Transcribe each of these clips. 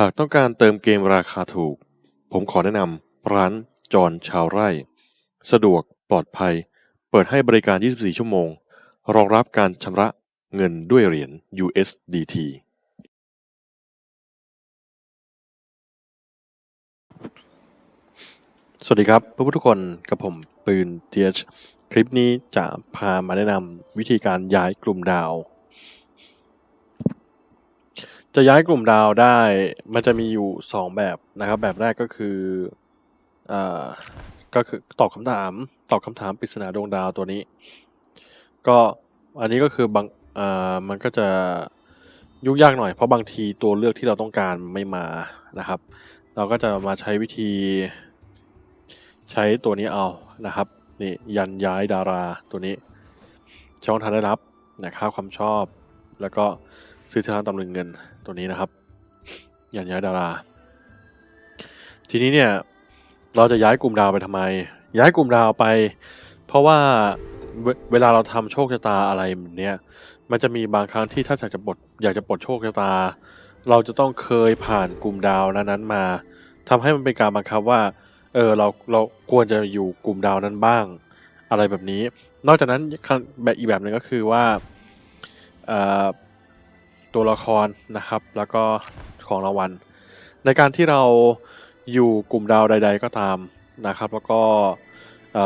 หากต้องการเติมเกมราคาถูก ผมขอแนะนำร้านจอนชาวไร่ สะดวกปลอดภัย เปิดให้บริการ 24 ชั่วโมง รองรับการชำระเงินด้วยเหรียญ USDT สวัสดีครับเพื่อนๆทุกคนกับผมปืน TH คลิปนี้จะพามาแนะนำวิธีการย้ายกลุ่มดาว จะย้ายกลุ่มดาวได้มันจะมีอยู่ 2 แบบนะครับ แบบแรกก็คืออ่าก็คือตอบคำถามตอบคำถามปริศนาดวงดาวตัวนี้ ก็อันนี้ก็คือบางอ่ามันก็จะยุ่งยากหน่อยเพราะบางทีตัวเลือกที่เราต้องการไม่มานะครับ เราก็จะมาใช้วิธีใช้ตัวนี้เอานะครับนี่ยันย้ายดาราตัวนี้ ช่องทางได้รับนะค่าความชอบ แล้วก็ซื้อทางตำลึงเงิน ตัวนี้นะครับยันย้ายดารา ทีนี้เนี่ยเราจะย้ายกลุ่มดาวไปทำไม ย้ายกลุ่มดาวไป เพราะว่าเวเวลาเราทำโชคชะตาอะไรแบบเนี้ยมันจะมีบางครั้งที่ถ้าอยากจะปลดอยากจะปลดโชคชะตา เราจะต้องเคยผ่านกลุ่มดาวนั้นๆมาทำให้มันเป็นการบังคับว่าเออเราเราควรจะอยู่กลุ่มดาวนั้นบ้าง อะไรแบบนี้ นอกจากนั้นแบบอีกแบบหนึ่งก็คือว่าเตัวละครนะครับ แล้วก็ของรางวัล ในการที่เราอยู่กลุ่มดาวใด ๆ ก็ตามนะครับ แล้วก็เอ่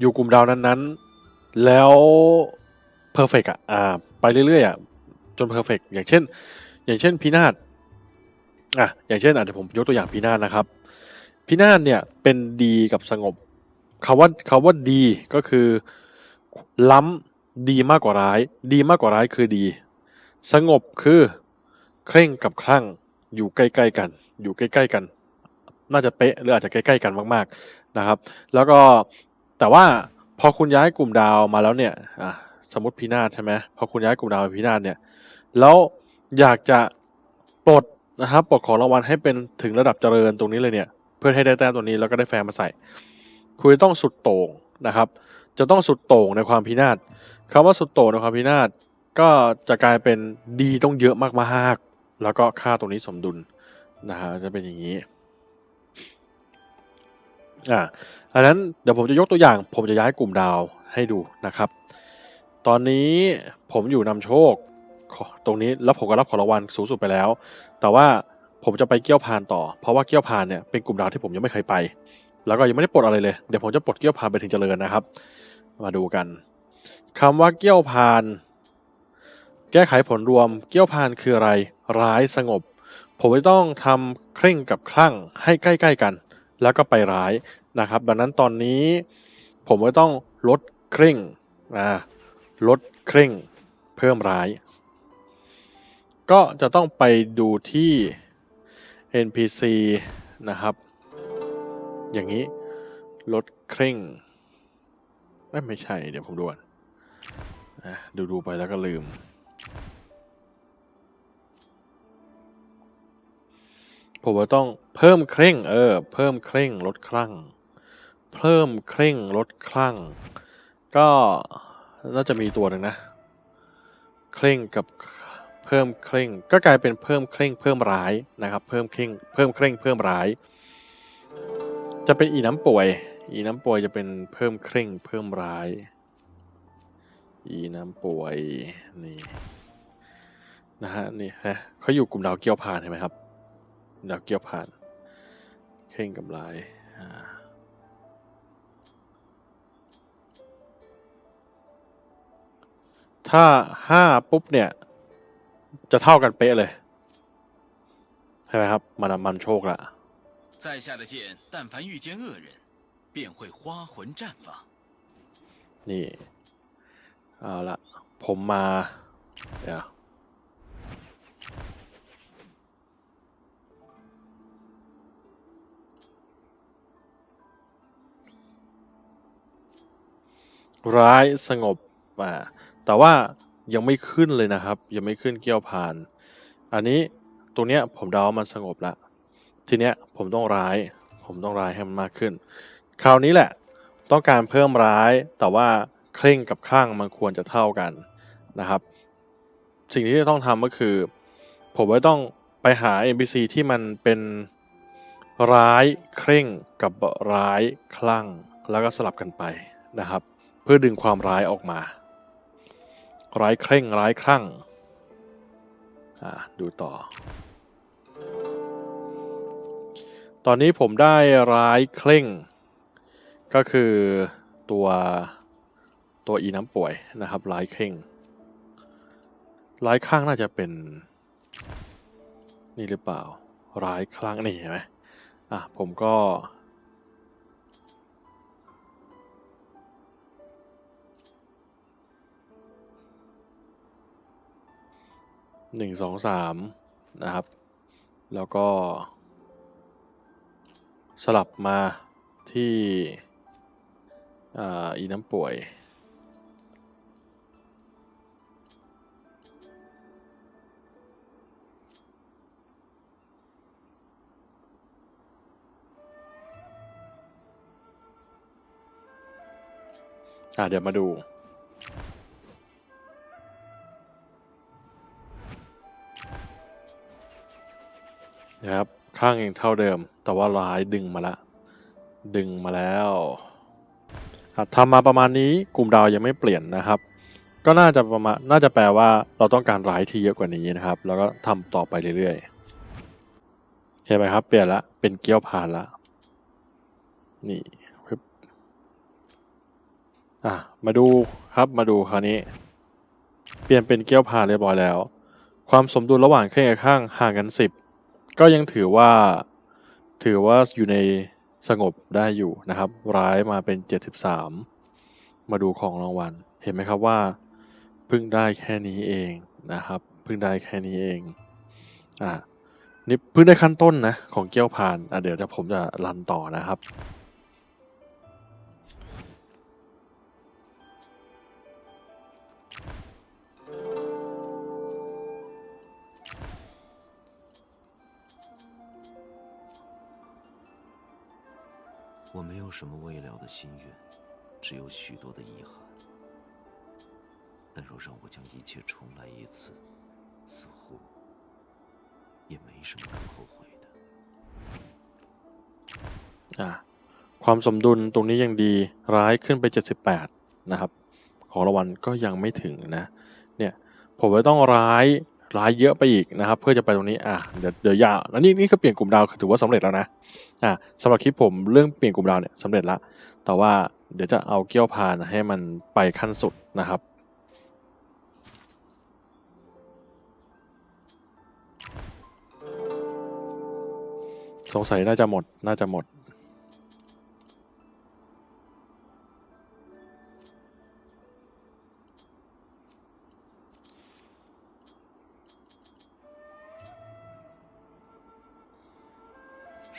อยู่กลุ่มดาวนั้นๆ แล้วเพอร์เฟกอะอ่าไปเรื่อยๆอะจนเพอร์เฟกอย่างเช่น อย่างเช่นพีนาศอะอย่างเช่นอาจจะผมยกตัวอย่างพีนาศนะครับ พินาศเนี่ยเป็นดีกับสงบคาว่าคาว่าดีก็คือล้ำดีมากกว่าร้าย ดีมากกว่าร้ายคือดี สงบคือ เคร่งกับคลั่งอยู่ใกล้ๆกัน อยู่ใกล้ๆกัน น่าจะเป๊ะหรืออาจจะใกล้ๆกันมาก ๆนะครับ แล้วก็แต่ว่าพอคุณย้ายกลุ่มดาวมาแล้วเนี่ยอะสมมติพินาศใช่ไหมพอคุณย้ายกลุ่มดาวไปพินาศเนี่ยแล้วอยากจะปลดนะครับปลดของรางวัลให้เป็นถึงระดับเจริญตรงนี้เลยเนี่ย เพื่อให้ได้แต้มตัวนี้แล้วก็ได้แฟร์มาใส่ คุณจะต้องสุดโต่งนะครับ จะต้องสุดโต่งในความพินาศคำว่าสุดโต่งในความพินาศ ก็จะกลายเป็นดีต้องเยอะมากๆ แล้วก็ค่าตรงนี้สมดุลนะฮะจะเป็นอย่างนี้อ่าอันนั้นเดี๋ยวผมจะยกตัวอย่าง ผมจะย้ายกลุ่มดาวให้ดูนะครับ ตอนนี้ผมอยู่นำโชคตรงนี้แล้วผมก็รับของรางวัลสูงสุดไปแล้ว แต่ว่าผมจะไปเกี้ยวพานต่อ เพราะว่าเกี้ยวพานเนี่ยเป็นกลุ่มดาวที่ผมยังไม่เคยไป แล้วก็ยังไม่ได้ปลดอะไรเลย เดี๋ยวผมจะปลดเกี้ยวพานไปถึงเจริญนะครับ มาดูกันคำว่าเกี้ยวพาน แก้ไขผลรวม เกี้ยวพานคืออะไร ร้ายสงบ ผมจะต้องทำเคร่งกับคลั่งให้ใกล้ๆกัน แล้วก็ไปร้ายนะครับ ดังนั้นตอนนี้ ผมก็ต้องลดเคร่งอ่าลดเคร่งเพิ่มร้าย ก็จะต้องไปดูที่ NPC นะครับ อย่างนี้ลดเคร่งไม่ไม่ใช่เดี๋ยวผมดูก่อนดูดูไปแล้วก็ลืม ผมว่าต้องเพิ่มเคร่ง เออ เพิ่มเคร่งลดคลั่ง เพิ่มเคร่งลดคลั่ง ก็น่าจะมีตัวหนึ่งนะ เคร่งกับเพิ่มเคร่ง ก็กลายเป็นเพิ่มเคร่งเพิ่มร้ายนะครับ เพิ่มเคร่ง เพิ่มเคร่งเพิ่มร้าย จะเป็นอีน้ำป่วย อีน้ำป่วยจะเป็นเพิ่มเคร่ง เพิ่มร้าย อีน้ำป่วยนี่นะฮะนี่ฮะเขาอยู่กลุ่มดาวเกี่ยวพานเห็นไหมครับ ดาวเกี่ยวพานเคร่งกับร้ายถ้าห้าปุ๊บเนี่ยจะเท่ากันเป๊ะเลยใช่ไหมครับ มันมันโชคละ 在下的剑，但凡遇见恶人，便会花魂绽放。 นี่เอาละผมมาเดี๋ยว ร้ายสงบอ่าแต่ว่ายังไม่ขึ้นเลยนะครับ ยังไม่ขึ้นเกี่ยวผ่าน อันนี้ตรงเนี้ยผมเดาว่ามันสงบล้วทีเนี้ยผมต้องร้าย ผมต้องร้ายให้มันมากขึ้น คราวนี้แหละ ต้องการเพิ่มร้ายแต่ว่าเคร่งกับข้างมันควรจะเท่ากันนะครับ สิ่งที่จะต้องทำก็คือ ผมจะต้องไปหา NPC ที่มันเป็นร้ายเคร่งกับร้ายคลั่งแล้วก็สลับกันไปนะครับ เพื่อดึงความร้ายออกมา ร้ายเคร่งร้ายคลั่งดูต่อ ตอนนี้ผมได้ร้ายเคร่ง ก็คือตัวตัวอีน้ำป่วยนะครับร้ายเคร่งร้ายข้างน่าจะเป็น นี่หรือเปล่า ร้ายคลั่งนี่เห็นไหมอะผมก็ หนึ่งสองสามนะครับ แล้วก็ สลับมาที่อีน้ำป่วย อะเดี๋ยวมาดู นะครับ ข้างยังเท่าเดิม แต่ว่าร้ายดึงมาละ ดึงมาแล้วทำมาประมาณนี้กลุ่มดาวยังไม่เปลี่ยนนะครับ ก็น่าจะประมาณน่าจะแปลว่าเราต้องการร้ายที่เยอะกว่านี้นะครับ แล้วก็ทำต่อไปเรื่อยๆเห็นไหมครับ เปลี่ยนละเป็นเกี้ยวผ่านละนี่ปึ๊บอะมาดูครับมาดูคราวนี้ เปลี่ยนเป็นเกี้ยวผ่านเรียบร้อยแล้ว ความสมดุลระหว่างเครื่องกับข้างห่างกันสิบ ก็ยังถือว่าถือว่าอยู่ในสงบได้อยู่นะครับ ร้ายมาเป็น 73 มาดูของรางวัล เห็นไหมครับว่าเพิ่งได้แค่นี้เองนะครับเพิ่งได้แค่นี้เองอ่านี่เพิ่งได้ขั้นต้นนะของเกี้ยวพานอะเดี๋ยวจะผมจะรันต่อนะครับ 我没有什么未了的心愿，只有许多的遗憾。但若让我将一切重来一次，似乎也没什么可后悔的。 อ่าความสมดุลตรงนี้ยังดีร้ายขึ้นไป 78 นะครับ ของรางวัลก็ยังไม่ถึงนะ เนี่ย ผมจะต้องร้าย ร้ายเยอะไปอีกนะครับ เพื่อจะไปตรงนี้อะเดี๋ยวเดี๋ยวยาวแล้วนี่นี่คือเปลี่ยนกลุ่มดาวถือว่าสำเร็จแล้วนะอะสำหรับคลิปผมเรื่องเปลี่ยนกลุ่มดาวเนี่ยสำเร็จละแต่ว่าเดี๋ยวจะเอาเกี้ยวพานให้มันไปขั้นสุดนะครับสงสัยน่าจะหมด น่าจะหมด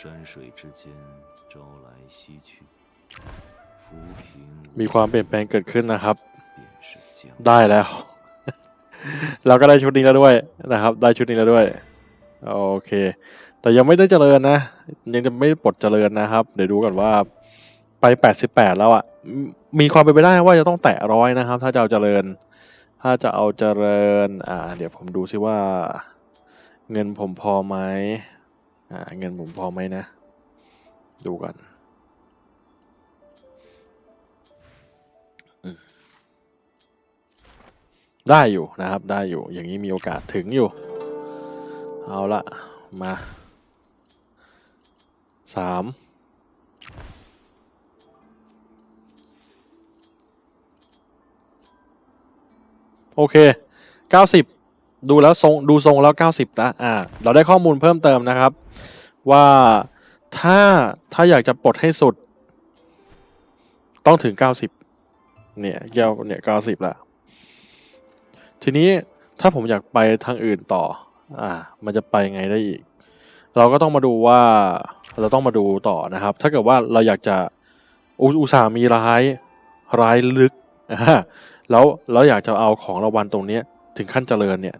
山水之间，朝来夕去，浮萍无 มีความเปลี่ยนแปลงเกิดขึ้นนะครับ 便是江。 ได้แล้ว เราก็ได้ชุดนี้แล้วด้วยนะครับ ได้ชุดนี้แล้วด้วย โอเค แต่ยังไม่ได้เจริญนะ ยังจะไม่ปลดเจริญนะครับ เดี๋ยวดูก่อนว่าไปแปดสิบแปดแล้วอะ่ะมมีความเป็นไปได้ว่าจะต้องแตะร้อยนะครับ ถ้าจะเอาเจริญ ถ้าจะเอาเจริญ อ่า เดี๋ยวผมดูซิว่า เงินผมพอไหม อ่าเงินผมพอไหมนะ ดูกันได้อยู่นะครับได้อยู่อย่างนี้มีโอกาสถึงอยู่ เอาละมาสามโอเคเก้าสิบ ดูแล้วทรงดูทรงแล้วเก้าสิบนะอ่า เราได้ข้อมูลเพิ่มเติมนะครับ ว่าถ้าถ้าอยากจะปลดให้สุด ต้องถึงเก้าสิบเนี่ยเก้าเนี่ยเก้าสิบละทีนี้ถ้าผมอยากไปทางอื่นต่อ อ่า มันจะไปไงได้อีก เราก็ต้องมาดูว่า เราต้องมาดูต่อนะครับ ถ้าเกิดว่าเราอยากจะอุอุตส่ามีร้ายร้ายลึกอ่าแล้วแล้วอยากจะเอาของรางวัลตรงนี้ถึงขั้นเจริญเนี่ย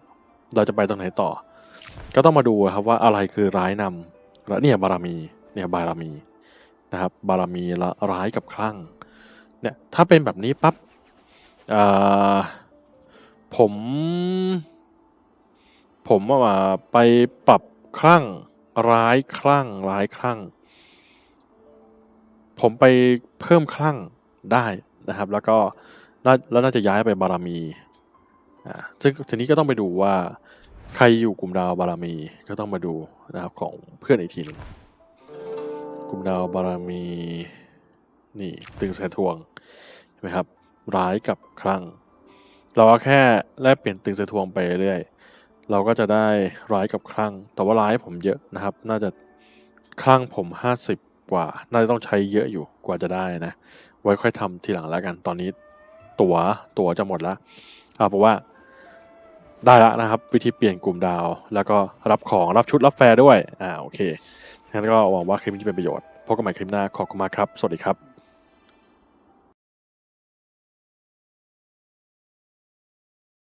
เราจะไปตรงไหนต่อ ก็ต้องมาดูครับว่าอะไรคือร้ายนำแล้วเนี่ยบารมีเนี่ยบารมีนะครับ บารมีละร้ายกับคลั่งเนี่ยถ้าเป็นแบบนี้ปั๊บผมผมว่าไปปรับคลั่งร้ายคลั่งร้ายคลั่ง ผมไปเพิ่มคลั่งได้นะครับ แล้วก็แล้วน่าจะย้ายไปบารมี อ่าซึ่งทีนี้ก็ต้องไปดูว่าใครอยู่กลุ่มดาวบารมีก็ต้องมาดูนะครับของเพื่อนอีกทีหนึงกลุ่มดาวบารมีนี่ตึงสทวงเห็นไหมครับ ร้ายกับคลั่งเราแค่แลกเปลี่ยนตึงสทวงไปเรื่อยเราก็จะได้ร้ายกับคลั่งแต่ว่าร้ายผมเยอะนะครับ น่าจะคลั่งผมห้าสิบกว่า น่าจะต้องใช้เยอะอยู่กว่าจะได้นะ ไว้ค่อยทำทีหลังแล้วกันตอนนี้ตัว๋วตั๋วจะหมดแล้วเอาเพราะว่า ได้แล้วนะครับ วิธีเปลี่ยนกลุ่มดาว แล้วก็รับของรับชุดรับแฟร์ด้วยอ่าโอเคงั้นก็หวังว่าคลิปนี้จะเป็นประโยชน์พบกันใหม่คลิปหน้าขอบคุณมากครับ สวัสดีครับ